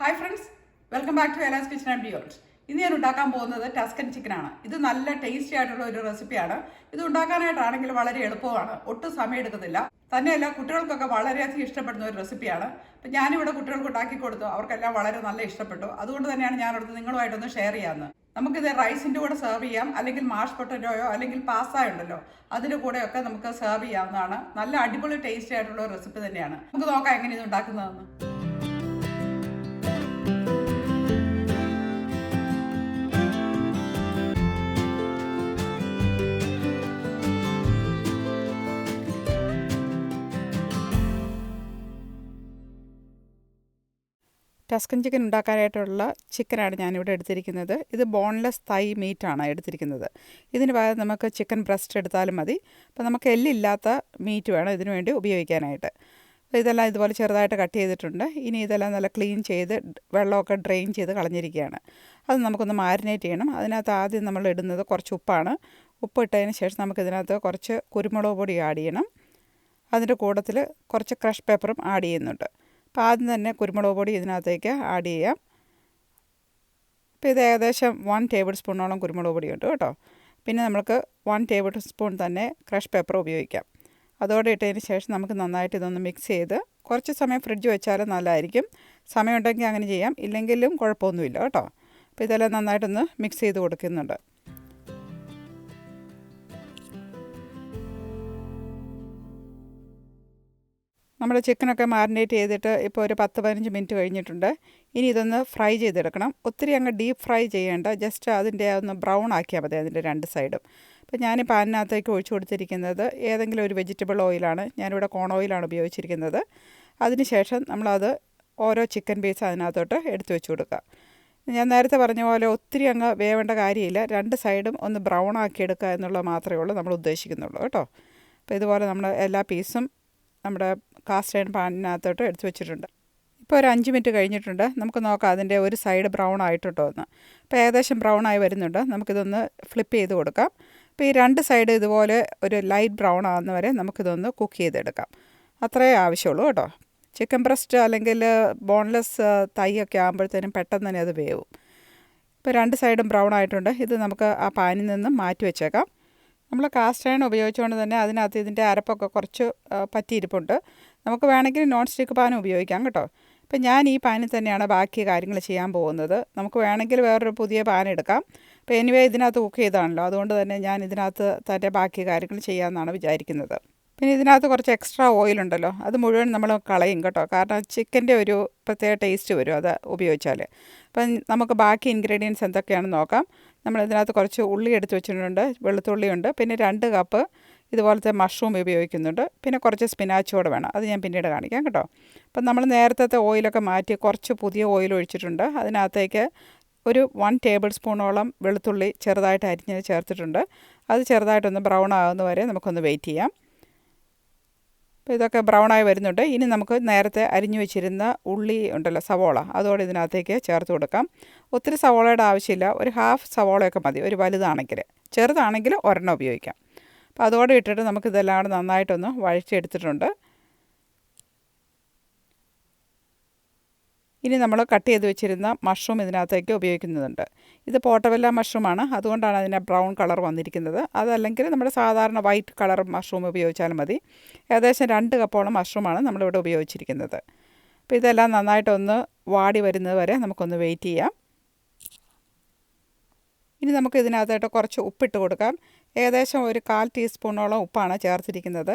Hi friends welcome back to Ela's kitchen and beyond ഇന്ന് ഞാൻ ഉണ്ടാക്കാൻ പോകുന്നത് ടസ്കൻ ചിക്കനാണ് ഇത് നല്ല ടേസ്റ്റി ആയിട്ടുള്ള ഒരു റെസിപ്പിയാണ് ഇത് ഉണ്ടാക്കാനായിട്ടാണെങ്കിൽ വളരെ എളുപ്പമാണ്. ഒട്ടും സമയം എടുക്കത്തില്ല തന്നെയല്ല കുട്ടികൾക്കൊക്കെ വളരെയധികം ഇഷ്ടപ്പെടുന്ന ഒരു റെസിപ്പിയാണ് അപ്പം ഞാനിവിടെ കുട്ടികൾക്ക് ഉണ്ടാക്കി കൊടുത്തു. അവർക്കെല്ലാം വളരെ നല്ല ഇഷ്ടപ്പെട്ടു. അതുകൊണ്ട് തന്നെയാണ് ഞാൻ അടുത്ത് നിങ്ങളുമായിട്ടൊന്ന് ഷെയർ ചെയ്യാമെന്ന് നമുക്കിത് റൈസിന്റെ കൂടെ സെർവ് ചെയ്യാം. അല്ലെങ്കിൽ മാഷ് പൊട്ടറ്റോയോ അല്ലെങ്കിൽ പാസ്ത ഉണ്ടല്ലോ അതിന്റെ കൂടെയൊക്കെ നമുക്ക് സെർവ് ചെയ്യാവുന്നതാണ്. നല്ല അടിപൊളി ടേസ്റ്റി ആയിട്ടുള്ള റെസിപ്പി തന്നെയാണ്. നമുക്ക് നോക്കാം എങ്ങനെ ഇത് ഉണ്ടാക്കുന്നതെന്ന്. ടസ്കൻ ചിക്കൻ ഉണ്ടാക്കാനായിട്ടുള്ള ചിക്കനാണ് ഞാനിവിടെ എടുത്തിരിക്കുന്നത്. ഇത് ബോൺലെസ് തൈ മീറ്റാണ് എടുത്തിരിക്കുന്നത്. ഇതിന് പകരം നമുക്ക് ചിക്കൻ ബ്രസ്റ്റ് എടുത്താലും മതി. അപ്പോൾ നമുക്ക് എല്ലില്ലാത്ത മീറ്റ് വേണം ഇതിനു വേണ്ടി ഉപയോഗിക്കാനായിട്ട്. അപ്പോൾ ഇതെല്ലാം ഇതുപോലെ ചെറുതായിട്ട് കട്ട് ചെയ്തിട്ടുണ്ട്. ഇനി ഇതെല്ലാം നല്ല ക്ലീൻ ചെയ്ത് വെള്ളമൊക്കെ ഡ്രെയിൻ ചെയ്ത് കളഞ്ഞിരിക്കുകയാണ്. അത് നമുക്കൊന്ന് മാരിനേറ്റ് ചെയ്യണം. അതിനകത്ത് ആദ്യം നമ്മൾ ഇടുന്നത് കുറച്ച് ഉപ്പാണ്. ഉപ്പ് ഇട്ടതിന് ശേഷം നമുക്ക് നമുക്കിതിനകത്ത് കുറച്ച് കുരുമുളക് പൊടി ആഡ് ചെയ്യണം. അതിന്റെ കൂട്ടത്തിൽ കുറച്ച് ക്രഷ് പേപ്പറും ആഡ് ചെയ്യുന്നുണ്ട്. അപ്പോൾ ആദ്യം തന്നെ കുരുമുളക് പൊടി ഇതിനകത്തേക്ക് ആഡ് ചെയ്യാം. അപ്പോൾ ഇത് ഏകദേശം വൺ ടേബിൾ സ്പൂണോളം കുരുമുളക് പൊടി ഉണ്ട് കേട്ടോ. പിന്നെ നമുക്ക് വൺ ടേബിൾ സ്പൂൺ തന്നെ ക്രഷ് പേപ്പർ ഉപയോഗിക്കാം. അതോടെ ഇട്ടതിന് ശേഷം നമുക്ക് നന്നായിട്ട് ഇതൊന്ന് മിക്സ് ചെയ്ത് കുറച്ച് സമയം ഫ്രിഡ്ജ് വെച്ചാലും നല്ലതായിരിക്കും സമയമുണ്ടെങ്കിൽ അങ്ങനെ ചെയ്യാം. ഇല്ലെങ്കിലും കുഴപ്പമൊന്നുമില്ല കേട്ടോ. അപ്പോൾ ഇതെല്ലാം നന്നായിട്ടൊന്ന് മിക്സ് ചെയ്ത് കൊടുക്കുന്നുണ്ട്. നമ്മുടെ ചിക്കനൊക്കെ മാരിനേറ്റ് ചെയ്തിട്ട് ഇപ്പോൾ ഒരു പത്ത് പതിനഞ്ച് മിനിറ്റ് കഴിഞ്ഞിട്ടുണ്ട്. ഇനി ഇതൊന്ന് ഫ്രൈ ചെയ്തെടുക്കണം. ഒത്തിരി അങ്ങ് ഡീപ്പ് ഫ്രൈ ചെയ്യേണ്ട ജസ്റ്റ് അതിന്റെ ഒന്ന് ബ്രൗൺ ആക്കിയാൽ മതി അതിന്റെ രണ്ട് സൈഡും. അപ്പോൾ ഞാൻ പാനിനകത്തേക്ക് ഒഴിച്ചു കൊടുത്തിരിക്കുന്നത് ഏതെങ്കിലും ഒരു വെജിറ്റബിൾ ഓയിലാണ്. ഞാനിവിടെ കോൺ ഓയിലാണ് ഉപയോഗിച്ചിരിക്കുന്നത്. അതിനുശേഷം നമ്മളത് ഓരോ ചിക്കൻ പീസ് അതിനകത്തോട്ട് എടുത്തു വെച്ച് കൊടുക്കുക. ഞാൻ നേരത്തെ പറഞ്ഞ പോലെ ഒത്തിരി അങ്ങ് വേവേണ്ട കാര്യമില്ല. രണ്ട് സൈഡും ഒന്ന് ബ്രൗൺ ആക്കി എടുക്കുക എന്നുള്ളത് മാത്രമേ ഉള്ളൂ നമ്മൾ ഉദ്ദേശിക്കുന്നുള്ളൂ. കേട്ടോ? അപ്പോൾ ഇതുപോലെ നമ്മൾ എല്ലാ പീസും നമ്മുടെ കാസ്റ്റ് അയൺ പാനിനകത്തോട്ട് എടുത്തു വെച്ചിട്ടുണ്ട്. ഇപ്പോൾ ഒരു അഞ്ച് മിനിറ്റ് കഴിഞ്ഞിട്ടുണ്ട്. നമുക്ക് നോക്കാം അതിന്റെ ഒരു സൈഡ് ബ്രൗൺ ആയിട്ടുണ്ടോ എന്ന്. അപ്പോൾ ഏകദേശം ബ്രൗൺ ആയി വരുന്നുണ്ട്. നമുക്കിതൊന്ന് ഫ്ലിപ്പ് ചെയ്ത് കൊടുക്കാം. അപ്പോൾ ഈ രണ്ട് സൈഡ് ഇതുപോലെ ഒരു ലൈറ്റ് ബ്രൗൺ ആകുന്ന വരെ നമുക്കിതൊന്ന് കുക്ക് ചെയ്തെടുക്കാം. അത്രേ ആവശ്യമുള്ളൂ കേട്ടോ. ചിക്കൻ ബ്രസ്റ്റ് അല്ലെങ്കിൽ ബോൺലെസ് തൈയൊക്കെ ആകുമ്പോഴത്തേനും പെട്ടെന്ന് തന്നെ അത് വേവും. ഇപ്പോൾ രണ്ട് സൈഡും ബ്രൗൺ ആയിട്ടുണ്ട്. ഇത് നമുക്ക് ആ പാനിൽ നിന്ന് മാറ്റി വെച്ചേക്കാം. നമ്മൾ കാസ്റ്റ് അയൺ ഉപയോഗിച്ചുകൊണ്ട് തന്നെ അതിനകത്ത് ഇതിന്റെ അരപ്പൊക്കെ കുറച്ച് പറ്റിയിരിപ്പുണ്ട്. നമുക്ക് വേണമെങ്കിൽ നോൺ സ്റ്റിക്ക് പാൻ ഉപയോഗിക്കാം കേട്ടോ. ഇപ്പം ഞാൻ ഈ പാനിൽ തന്നെയാണ് ബാക്കി കാര്യങ്ങൾ ചെയ്യാൻ പോകുന്നത്. നമുക്ക് വേണമെങ്കിൽ വേറൊരു പുതിയ പാൻ എടുക്കാം. അപ്പോൾ എനിവേ ഇതിനകത്ത് കുക്ക് ചെയ്താണല്ലോ അതുകൊണ്ട് തന്നെ ഞാൻ ഇതിനകത്ത് തന്നെ ബാക്കി കാര്യങ്ങൾ ചെയ്യാമെന്നാണ് വിചാരിക്കുന്നത്. പിന്നെ ഇതിനകത്ത് കുറച്ച് എക്സ്ട്രാ ഓയിൽ ഉണ്ടല്ലോ. അത് മുഴുവൻ നമ്മൾ കളയും കേട്ടോ. കാരണം ചിക്കന്റെ ഒരു പ്രത്യേക ടേസ്റ്റ് വരും അത് ഉപയോഗിച്ചാൽ. അപ്പം നമുക്ക് ബാക്കി ഇൻഗ്രീഡിയൻസ് എന്തൊക്കെയാണെന്ന് നോക്കാം. നമ്മൾ ഇതിനകത്ത് കുറച്ച് ഉള്ളി എടുത്ത് വെച്ചിട്ടുണ്ട്. വെളുത്തുള്ളിയുണ്ട്. പിന്നെ രണ്ട് കപ്പ് ഇതുപോലത്തെ മഷ്റൂം ഉപയോഗിക്കുന്നുണ്ട്. പിന്നെ കുറച്ച് സ്പിനാച്ചോട് വേണം. അത് ഞാൻ പിന്നീട് കാണിക്കാം കേട്ടോ. അപ്പം നമ്മൾ നേരത്തെ ഓയിലൊക്കെ മാറ്റി കുറച്ച് പുതിയ ഓയിൽ ഒഴിച്ചിട്ടുണ്ട്. അതിനകത്തേക്ക് ഒരു വൺ ടേബിൾ സ്പൂണോളം വെളുത്തുള്ളി ചെറുതായിട്ട് അരിഞ്ഞ് ചേർത്തിട്ടുണ്ട്. അത് ചെറുതായിട്ടൊന്ന് ബ്രൗൺ ആകുന്ന വരെ നമുക്കൊന്ന് വെയിറ്റ് ചെയ്യാം. അപ്പോൾ ഇതൊക്കെ ബ്രൗണായി വരുന്നുണ്ട്. ഇനി നമുക്ക് നേരത്തെ അരിഞ്ഞു വെച്ചിരുന്ന ഉള്ളി ഉണ്ടല്ലോ സവോള അതോടെ ഇതിനകത്തേക്ക് ചേർത്ത് കൊടുക്കാം. ഒത്തിരി സവോളയുടെ ആവശ്യമില്ല. ഒരു ഹാഫ് സവോളയൊക്കെ മതി. ഒരു വലുതാണെങ്കിൽ. ചെറുതാണെങ്കിൽ ഒരെണ്ണം ഉപയോഗിക്കാം. അപ്പോൾ അതോടെ ഇട്ടിട്ട് നമുക്കിതെല്ലാം കൂടെ നന്നായിട്ടൊന്ന് വഴിച്ചെടുത്തിട്ടുണ്ട് ഇനി നമ്മൾ കട്ട് ചെയ്ത് വെച്ചിരുന്ന മഷ്റൂം ഇതിനകത്തേക്ക് ഉപയോഗിക്കുന്നുണ്ട്. ഇത് പോട്ടവെല്ല മഷ്റൂമാണ്. അതുകൊണ്ടാണ് അതിന് ബ്രൗൺ കളർ വന്നിരിക്കുന്നത്. അതല്ലെങ്കിൽ നമ്മുടെ സാധാരണ വൈറ്റ് കളർ മഷ്റൂം ഉപയോഗിച്ചാലും മതി. ഏകദേശം രണ്ട് കപ്പോളം മഷ്റൂമാണ് നമ്മളിവിടെ ഉപയോഗിച്ചിരിക്കുന്നത്. അപ്പോൾ ഇതെല്ലാം നന്നായിട്ടൊന്ന് വാടി വരുന്നത് വരെ നമുക്കൊന്ന് വെയിറ്റ് ചെയ്യാം. ഇനി നമുക്ക് ഇതിനകത്തായിട്ട് കുറച്ച് ഉപ്പിട്ട് കൊടുക്കാം. ഏകദേശം ഒരു കാൽ ടീസ്പൂണോളം ഉപ്പാണ് ചേർത്തിരിക്കുന്നത്.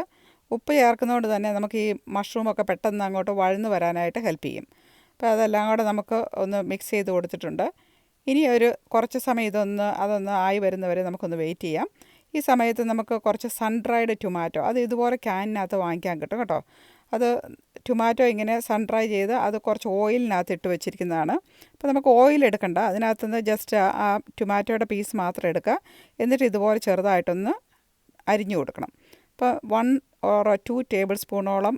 ഉപ്പ് ചേർക്കുന്നതുകൊണ്ട് തന്നെ നമുക്ക് ഈ മഷ്റൂമൊക്കെ പെട്ടെന്ന് അങ്ങോട്ട് വഴന്ന് വരാനായിട്ട് ഹെൽപ്പ് ചെയ്യും. അപ്പോൾ അതെല്ലാം കൂടെ നമുക്ക് ഒന്ന് മിക്സ് ചെയ്ത് കൊടുത്തിട്ടുണ്ട്. ഇനി ഒരു കുറച്ച് സമയം ഇതൊന്ന് അതൊന്ന് ആയി വരുന്നവരെ നമുക്കൊന്ന് വെയിറ്റ് ചെയ്യാം. ഈ സമയത്ത് നമുക്ക് കുറച്ച് സൺ ഡ്രൈഡ് ടൊമാറ്റോ അത് ഇതുപോലെ ക്യാനിനകത്ത് വാങ്ങിക്കാൻ കിട്ടും കേട്ടോ. അത് ടൊമാറ്റോ ഇങ്ങനെ സൺ ഡ്രൈ ചെയ്ത് അത് കുറച്ച് ഓയിലിനകത്ത് ഇട്ട് വെച്ചിരിക്കുന്നതാണ്. അപ്പോൾ നമുക്ക് ഓയിൽ എടുക്കണ്ട. അതിനകത്ത് നിന്ന് ജസ്റ്റ് ആ ടൊമാറ്റോയുടെ പീസ് മാത്രം എടുക്കുക. എന്നിട്ട് ഇതുപോലെ ചെറുതായിട്ടൊന്ന് അരിഞ്ഞു കൊടുക്കണം. അപ്പോൾ വൺ ഓർ ടു ടേബിൾ സ്പൂണോളം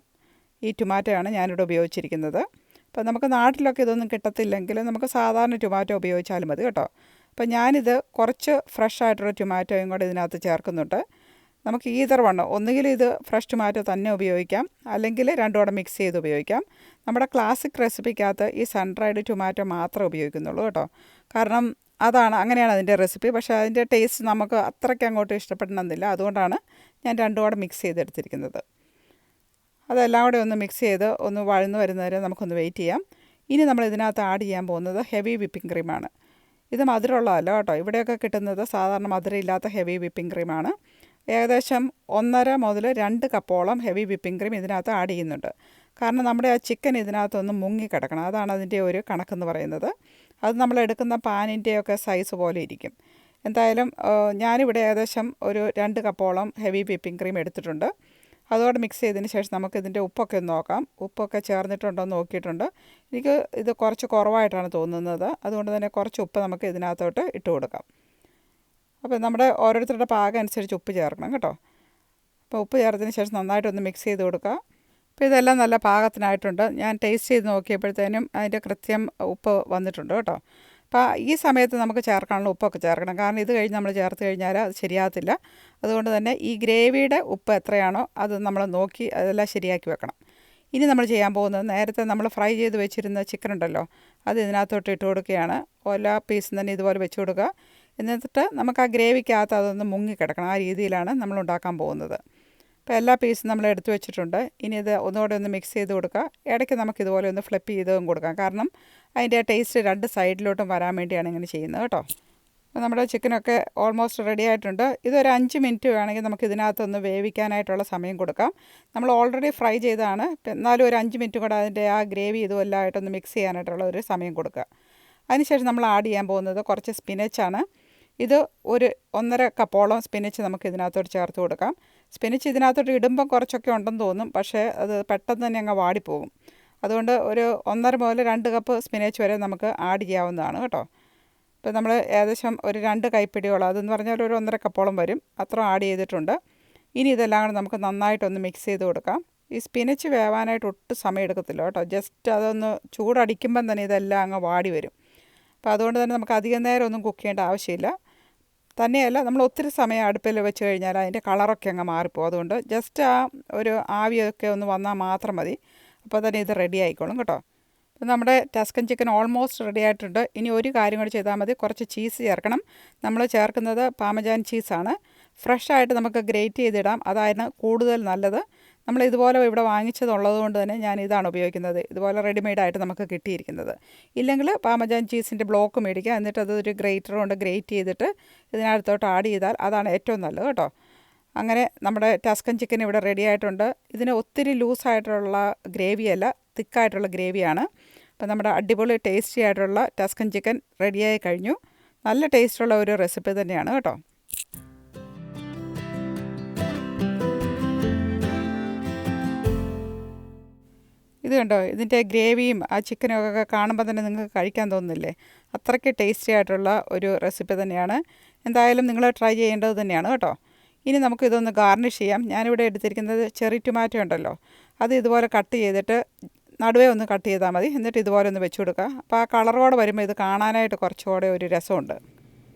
ഈ ടൊമാറ്റോയാണ് ഞാനിവിടെ ഉപയോഗിച്ചിരിക്കുന്നത്. അപ്പോൾ നമുക്ക് നാട്ടിലൊക്കെ ഇതൊന്നും കിട്ടത്തില്ലെങ്കിൽ നമുക്ക് സാധാരണ ടൊമാറ്റോ ഉപയോഗിച്ചാലും മതി കേട്ടോ. അപ്പോൾ ഞാനിത് കുറച്ച് ഫ്രഷ് ആയിട്ടുള്ള ടൊമാറ്റോയും കൂടെ ഇതിനകത്ത് ചേർക്കുന്നുണ്ട്. നമുക്ക് ഈതർ വണ്ണം ഒന്നുകിൽ ഇത് ഫ്രഷ് ടൊമാറ്റോ തന്നെ ഉപയോഗിക്കാം. അല്ലെങ്കിൽ രണ്ടും കൂടെ മിക്സ് ചെയ്ത് ഉപയോഗിക്കാം. നമ്മുടെ ക്ലാസിക് റെസിപ്പിക്കകത്ത് ഈ സൺ ഡ്രൈഡ് ടൊമാറ്റോ മാത്രമേ ഉപയോഗിക്കുന്നുള്ളൂ കേട്ടോ. കാരണം അതാണ് അങ്ങനെയാണ് അതിന്റെ റെസിപ്പി പക്ഷേ അതിന്റെ ടേസ്റ്റ് നമുക്ക് അത്രയ്ക്ക് അങ്ങോട്ട് ഇഷ്ടപ്പെടണമെന്നില്ല. അതുകൊണ്ടാണ് ഞാൻ രണ്ടുകൂടെ മിക്സ് ചെയ്തെടുത്തിരിക്കുന്നത്. അതെല്ലാം കൂടെ ഒന്ന് മിക്സ് ചെയ്ത് ഒന്ന് വഴന്ന് വരുന്നവരെ നമുക്കൊന്ന് വെയിറ്റ് ചെയ്യാം. ഇനി നമ്മൾ ഇതിനകത്ത് ആഡ് ചെയ്യാൻ പോകുന്നത് ഹെവി വിപ്പിംഗ് ക്രീമാണ് ഇത് മധുരമുള്ളതല്ല കേട്ടോ. ഇവിടെയൊക്കെ കിട്ടുന്നത് സാധാരണ മധുരമില്ലാത്ത ഹെവി വിപ്പിംഗ് ക്രീമാണ് ഏകദേശം ഒന്നര മുതൽ രണ്ട് കപ്പോളം ഹെവി വിപ്പിംഗ് ക്രീം ഇതിനകത്ത് ആഡ് ചെയ്യുന്നുണ്ട്. കാരണം നമ്മുടെ ആ ചിക്കൻ ഇതിനകത്തൊന്ന് മുങ്ങിക്കിടക്കണം. അതാണ് അതിന്റെ ഒരു കണക്കെന്ന് പറയുന്നത്. അത് നമ്മൾ എടുക്കുന്ന പാനിന്റെയൊക്കെ സൈസ് പോലെ ഇരിക്കും. എന്തായാലും ഞാനിവിടെ ഏകദേശം ഒരു രണ്ട് കപ്പോളം ഹെവി വിപ്പിംഗ് ക്രീം എടുത്തിട്ടുണ്ട്. അതോടെ മിക്സ് ചെയ്തതിന് ശേഷം നമുക്ക് ഇതിന്റെ ഉപ്പൊക്കെ ഒന്ന് നോക്കാം. ഉപ്പൊക്കെ ചേർന്നിട്ടുണ്ടോ എന്ന് നോക്കിയിട്ടുണ്ട്. എനിക്ക് ഇത് കുറച്ച് കുറവായിട്ടാണ് തോന്നുന്നത്. അതുകൊണ്ട് തന്നെ കുറച്ച് ഉപ്പ് നമുക്ക് ഇതിനകത്തോട്ട് ഇട്ട് കൊടുക്കാം. അപ്പോൾ നമ്മുടെ ഓരോരുത്തരുടെ പാകം അനുസരിച്ച് ഉപ്പ് ചേർക്കണം കേട്ടോ. അപ്പോൾ ഉപ്പ് ചേർത്തതിന് ശേഷം നന്നായിട്ടൊന്ന് മിക്സ് ചെയ്ത് കൊടുക്കുക. അപ്പോൾ ഇതെല്ലാം നല്ല പാകത്തിനായിട്ടുണ്ട്. ഞാൻ ടേസ്റ്റ് ചെയ്ത് നോക്കിയപ്പോഴത്തേനും അതിന്റെ കൃത്യം ഉപ്പ് വന്നിട്ടുണ്ട് കേട്ടോ. അപ്പോൾ ഈ സമയത്ത് നമുക്ക് ചേർക്കാനുള്ള ഉപ്പൊക്കെ ചേർക്കണം. കാരണം ഇത് കഴിഞ്ഞ് നമ്മൾ ചേർത്ത് കഴിഞ്ഞാൽ അത് ശരിയാകത്തില്ല. അതുകൊണ്ട് തന്നെ ഈ ഗ്രേവിയുടെ ഉപ്പ് എത്രയാണോ അത് നമ്മൾ നോക്കി അതെല്ലാം ശരിയാക്കി വെക്കണം. ഇനി നമ്മൾ ചെയ്യാൻ പോകുന്നത് നേരത്തെ നമ്മൾ ഫ്രൈ ചെയ്ത് വെച്ചിരുന്ന ചിക്കൻ ഉണ്ടല്ലോ അത് ഇതിനകത്തോട്ട് ഇട്ട് കൊടുക്കുകയാണ്. എല്ലാ പീസും തന്നെ ഇതുപോലെ വെച്ച് കൊടുക്കുക. എന്നിട്ട് നമുക്ക് ആ ഗ്രേവിക്കകത്ത് അതൊന്ന് മുങ്ങിക്കിടക്കണം. ആ രീതിയിലാണ് നമ്മൾ ഉണ്ടാക്കാൻ പോകുന്നത്. അപ്പോൾ എല്ലാ പീസും നമ്മൾ എടുത്തു വെച്ചിട്ടുണ്ട്. ഇനി ഇത് ഒന്നുകൂടെ ഒന്ന് മിക്സ് ചെയ്ത് കൊടുക്കുക. ഇടയ്ക്ക് നമുക്ക് ഇതുപോലെ ഒന്ന് ഫ്ലിപ്പ് ചെയ്തും കൊടുക്കാം. കാരണം അതിന്റെ ടേസ്റ്റ് രണ്ട് സൈഡിലോട്ടും വരാൻ വേണ്ടിയാണ് ഇങ്ങനെ ചെയ്യുന്നത് കേട്ടോ. അപ്പോൾ നമ്മുടെ ചിക്കനൊക്കെ ഓൾമോസ്റ്റ് റെഡി ആയിട്ടുണ്ട്. ഇതൊരു അഞ്ച് മിനിറ്റ് വേണമെങ്കിൽ നമുക്ക് ഇതിനകത്തൊന്ന് വേവിക്കാനായിട്ടുള്ള സമയം കൊടുക്കാം. നമ്മൾ ഓൾറെഡി ഫ്രൈ ചെയ്തതാണ്. എന്നാലും ഒരു അഞ്ച് മിനിറ്റ് കൂടെ അതിന്റെ ആ ഗ്രേവി ഇതുമെല്ലാം ആയിട്ടൊന്ന് മിക്സ് ചെയ്യാനായിട്ടുള്ള ഒരു സമയം കൊടുക്കുക. അതിനുശേഷം നമ്മൾ ആഡ് ചെയ്യാൻ പോകുന്നത് കുറച്ച് സ്പിനച്ചാണ് ഇത് ഒരു ഒന്നര കപ്പോളം സ്പിനച്ച് നമുക്ക് ഇതിനകത്തോട്ട് ചേർത്ത് കൊടുക്കാം. സ്പിനച്ച് ഇതിനകത്തോട്ട് ഇടുമ്പം കുറച്ചൊക്കെ ഉണ്ടെന്ന് തോന്നും പക്ഷേ അത് പെട്ടെന്ന് തന്നെ അങ്ങ് വാടിപ്പോകും. അതുകൊണ്ട് ഒരു ഒന്നര മുതൽ രണ്ട് കപ്പ് സ്പിനച്ച് വരെ നമുക്ക് ആഡ് ചെയ്യാവുന്നതാണ് കേട്ടോ. ഇപ്പോൾ നമ്മൾ ഏകദേശം ഒരു രണ്ട് കൈപ്പിടിയോളം അതെന്ന് പറഞ്ഞാൽ ഒരു ഒന്നര കപ്പോളം വരും. അത്ര ആഡ് ചെയ്തിട്ടുണ്ട്. ഇനി ഇതെല്ലാം കൂടെ നമുക്ക് നന്നായിട്ടൊന്ന് മിക്സ് ചെയ്ത് കൊടുക്കാം. ഈ സ്പിനച്ച് വേവാനായിട്ട് ഒട്ടും സമയം എടുക്കത്തില്ല കേട്ടോ. ജസ്റ്റ് അതൊന്ന് ചൂടടിക്കുമ്പം തന്നെ ഇതെല്ലാം അങ്ങ് വാടി വരും. അപ്പോൾ അതുകൊണ്ട് തന്നെ നമുക്ക് അധികം നേരം ഒന്നും കുക്ക് ചെയ്യേണ്ട ആവശ്യമില്ല. തന്നെയല്ല നമ്മൾ ഒത്തിരി സമയം അടുപ്പിൽ വെച്ച് കഴിഞ്ഞാൽ അതിന്റെ കളറൊക്കെ അങ്ങ് മാറിപ്പോകും. അതുകൊണ്ട് ജസ്റ്റ് ആ ഒരു ആവിയൊക്കെ ഒന്ന് വന്നാൽ മാത്രം മതി. അപ്പോൾ തന്നെ ഇത് റെഡി ആയിക്കോളും കേട്ടോ. നമ്മുടെ ടസ്കൻ ചിക്കൻ ഓൾമോസ്റ്റ് റെഡി ആയിട്ടുണ്ട്. ഇനി ഒരു കാര്യം കൂടി ചെയ്താൽ മതി. കുറച്ച് ചീസ് ചേർക്കണം. നമ്മൾ ചേർക്കുന്നത് പാമജാൻ ചീസാണ് ഫ്രഷായിട്ട് നമുക്ക് ഗ്രേറ്റ് ചെയ്തിടാം. അതായിരുന്നു കൂടുതൽ നല്ലത്. നമ്മൾ ഇതുപോലെ ഇവിടെ വാങ്ങിച്ചതുള്ളത് കൊണ്ട് തന്നെ ഞാൻ ഇതാണ് ഉപയോഗിക്കുന്നത്. ഇതുപോലെ റെഡിമെയ്ഡായിട്ട് നമുക്ക് കിട്ടിയിരിക്കുന്നത്. ഇല്ലെങ്കിൽ പാമജാൻ ചീസിന്റെ ബ്ലോക്ക് മേടിക്കുക. എന്നിട്ട് അതൊരു ഗ്രേറ്റർ കൊണ്ട് ഗ്രേറ്റ് ചെയ്തിട്ട് ഇതിനകത്തോട്ട് ആഡ് ചെയ്താൽ അതാണ് ഏറ്റവും നല്ലത് കേട്ടോ. അങ്ങനെ നമ്മുടെ ടസ്കൻ ചിക്കൻ ഇവിടെ റെഡി ആയിട്ടുണ്ട്. ഇതിന് ഒത്തിരി ലൂസായിട്ടുള്ള ഗ്രേവിയല്ല തിക്കായിട്ടുള്ള ഗ്രേവിയാണ് അപ്പോൾ നമ്മുടെ അടിപൊളി ടേസ്റ്റി ആയിട്ടുള്ള ടസ്കൻ ചിക്കൻ റെഡിയായി കഴിഞ്ഞു. നല്ല ടേസ്റ്റുള്ള ഒരു റെസിപ്പി തന്നെയാണ് കേട്ടോ. ഇത് കണ്ടോ? ഇതിന്റെ ഗ്രേവിയും ആ ചിക്കനും ഒക്കെ കാണുമ്പോൾ തന്നെ നിങ്ങൾക്ക് കഴിക്കാൻ തോന്നുന്നില്ലേ? അത്രയ്ക്ക് ടേസ്റ്റി ആയിട്ടുള്ള ഒരു റെസിപ്പി തന്നെയാണ്. എന്തായാലും നിങ്ങൾ ട്രൈ ചെയ്യേണ്ടത് തന്നെയാണ് കേട്ടോ. ഇനി നമുക്ക് ഇതൊന്ന് ഗാർണിഷ് ചെയ്യാം. ഞാനിവിടെ എടുത്തിരിക്കുന്നത് ചെറി ടൊമാറ്റോ ഉണ്ടല്ലോ. അത് ഇതുപോലെ കട്ട് ചെയ്തിട്ട് നടുവേ ഒന്ന് കട്ട് ചെയ്താൽ മതി. എന്നിട്ട് ഇതുപോലെ ഒന്ന് വെച്ച് കൊടുക്കുക. അപ്പോൾ ആ കളറോടെ വരുമ്പോൾ ഇത് കാണാനായിട്ട് കുറച്ചുകൂടെ ഒരു രസമുണ്ട്.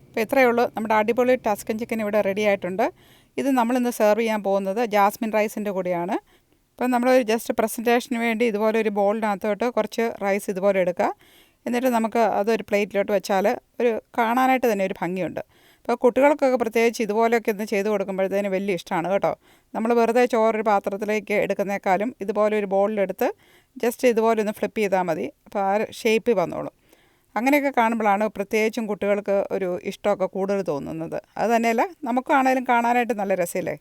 അപ്പോൾ ഇത്രയേ ഉള്ളൂ. നമ്മുടെ അടിപൊളി ടസ്കൻ ചിക്കൻ ഇവിടെ റെഡി ആയിട്ടുണ്ട്. ഇത് നമ്മളിന്ന് സെർവ് ചെയ്യാൻ പോകുന്നത് ജാസ്മിൻ റൈസിന്റെ കൂടെയാണ്. അപ്പം നമ്മൾ ജസ്റ്റ് പ്രസന്റേഷന് വേണ്ടി ഇതുപോലെ ഒരു ബോളിനകത്തോട്ട് കുറച്ച് റൈസ് ഇതുപോലെ എടുക്കുക. എന്നിട്ട് നമുക്ക് അതൊരു പ്ലേറ്റിലോട്ട് വെച്ചാൽ ഒരു കാണാനായിട്ട് തന്നെ ഒരു ഭംഗിയുണ്ട്. അപ്പോൾ കുട്ടികൾക്കൊക്കെ പ്രത്യേകിച്ച് ഇതുപോലെയൊക്കെ ഒന്ന് ചെയ്ത് കൊടുക്കുമ്പോഴത്തേന് വലിയ ഇഷ്ടമാണ് കേട്ടോ. നമ്മൾ വെറുതെ ചോറൊരു പാത്രത്തിലേക്ക് എടുക്കുന്നേക്കാളും ഇതുപോലെ ഒരു ബോളിലെടുത്ത് ജസ്റ്റ് ഇതുപോലെ ഒന്ന് ഫ്ലിപ്പ് ചെയ്താൽ മതി. അപ്പോൾ ആ ഷേപ്പ് വന്നോളും. അങ്ങനെയൊക്കെ കാണുമ്പോഴാണ് പ്രത്യേകിച്ചും കുട്ടികൾക്ക് ഒരു ഇഷ്ടമൊക്കെ കൂടുതൽ തോന്നുന്നത്. അത് തന്നെയല്ല നമുക്കാണേലും കാണാനായിട്ട് നല്ല രസമില്ലേ?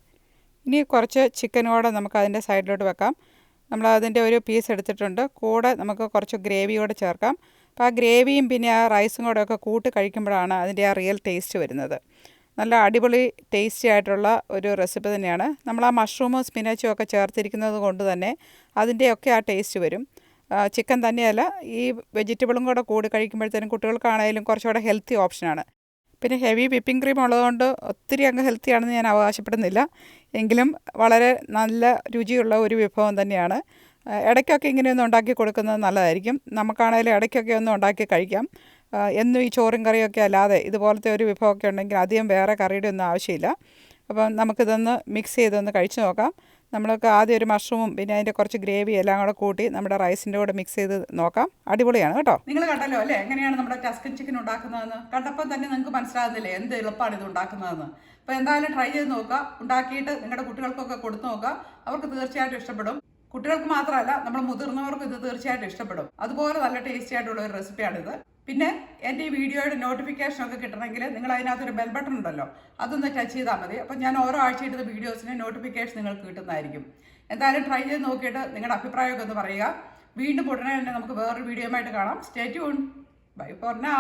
ഇനി കുറച്ച് ചിക്കൻ കൂടെ നമുക്ക് അതിന്റെ സൈഡിലോട്ട് വെക്കാം. നമ്മൾ അതിന്റെ ഒരു പീസ് എടുത്തിട്ടുണ്ട്. കൂടെ നമുക്ക് കുറച്ച് ഗ്രേവി കൂടെ ചേർക്കാം. അപ്പോൾ ആ ഗ്രേവിയും പിന്നെ ആ റൈസും കൂടെ ഒക്കെ കൂട്ടി കഴിക്കുമ്പോഴാണ് അതിന്റെ ആ റിയൽ ടേസ്റ്റ് വരുന്നത്. നല്ല അടിപൊളി ടേസ്റ്റി ആയിട്ടുള്ള ഒരു റെസിപ്പി തന്നെയാണ്. നമ്മൾ ആ മഷ്റൂമും സ്പിനച്ചും ഒക്കെ ചേർത്തിരിക്കുന്നത് കൊണ്ട് തന്നെ അതിന്റെയൊക്കെ ആ ടേസ്റ്റ് വരും. ചിക്കൻ തന്നെയല്ല ഈ വെജിറ്റബിളും കൂടെ കൂടി കഴിക്കുമ്പോഴത്തേനും കുട്ടികൾക്കാണെങ്കിലും കുറച്ചുകൂടെ ഹെൽത്തി ഓപ്ഷനാണ് പിന്നെ ഹെവി വിപ്പിംഗ് ക്രീം ഉള്ളതുകൊണ്ട് ഒത്തിരി അങ്ങ് ഹെൽത്തി ആണെന്ന് ഞാൻ അവകാശപ്പെടുന്നില്ല. എങ്കിലും വളരെ നല്ല രുചിയുള്ള ഒരു വിഭവം തന്നെയാണ്. ഇടയ്ക്കൊക്കെ ഇങ്ങനെയൊന്ന് ഉണ്ടാക്കി കൊടുക്കുന്നത് നല്ലതായിരിക്കും. നമുക്കാണെങ്കിലും ഇടയ്ക്കൊക്കെ ഒന്ന് ഉണ്ടാക്കി കഴിക്കാം. എന്നും ഈ ചോറും കറിയൊക്കെ അല്ലാതെ ഇതുപോലത്തെ ഒരു വിഭവമൊക്കെ ഉണ്ടെങ്കിൽ അധികം വേറെ കറിയുടെ ഒന്നും ആവശ്യമില്ല. അപ്പം നമുക്കിതൊന്ന് മിക്സ് ചെയ്തൊന്ന് കഴിച്ചു നോക്കാം. നമ്മൾക്ക് ആദ്യം ഒരു മഷ്റൂമും പിന്നെ അതിന്റെ കുറച്ച് ഗ്രേവി എല്ലാം കൂടെ കൂട്ടി നമ്മുടെ റൈസിന്റെ കൂടെ മിക്സ് ചെയ്ത് നോക്കാം. അടിപൊളിയാണ് കേട്ടോ. നിങ്ങൾ കണ്ടല്ലോ അല്ലേ? എങ്ങനെയാണ് നമ്മുടെ ടസ്കൻ ചിക്കൻ ഉണ്ടാക്കുന്നതെന്ന്? കണ്ടപ്പോൾ തന്നെ നിങ്ങൾക്ക് മനസ്സിലാകുന്നില്ലേ എന്ത് എളുപ്പമാണ് ഇത് ഉണ്ടാക്കുന്നതെന്ന്? അപ്പോൾ എന്തായാലും ട്രൈ ചെയ്ത് നോക്കുക ഉണ്ടാക്കിയിട്ട് നിങ്ങളുടെ കുട്ടികൾക്കൊക്കെ കൊടുത്തു നോക്കുക അവർക്ക് തീർച്ചയായിട്ടും ഇഷ്ടപ്പെടും. കുട്ടികൾക്ക് മാത്രമല്ല നമ്മൾ മുതിർന്നവർക്കും ഇത് തീർച്ചയായിട്ടും ഇഷ്ടപ്പെടും. അതുപോലെ നല്ല ടേസ്റ്റി ആയിട്ടുള്ള ഒരു റെസിപ്പിയാണിത്. പിന്നെ എന്റെ ഈ വീഡിയോയുടെ നോട്ടിഫിക്കേഷൻ ഒക്കെ കിട്ടണമെങ്കിൽ നിങ്ങൾ അതിനകത്തൊരു ബെൽ ബട്ടൺ ഉണ്ടല്ലോ അതൊന്ന് ടച്ച് ചെയ്താൽ മതി. അപ്പോൾ ഞാൻ ഓരോ ആഴ്ച ഇടുന്ന വീഡിയോസിന് നോട്ടിഫിക്കേഷൻ നിങ്ങൾക്ക് കിട്ടുന്നതായിരിക്കും. എന്തായാലും ട്രൈ ചെയ്ത് നോക്കിയിട്ട് നിങ്ങളുടെ അഭിപ്രായമൊക്കെ ഒന്ന് പറയുക. വീണ്ടും ഉടനെ തന്നെ നമുക്ക് വേറൊരു വീഡിയോ ആയിട്ട് കാണാം. Stay tune bye for now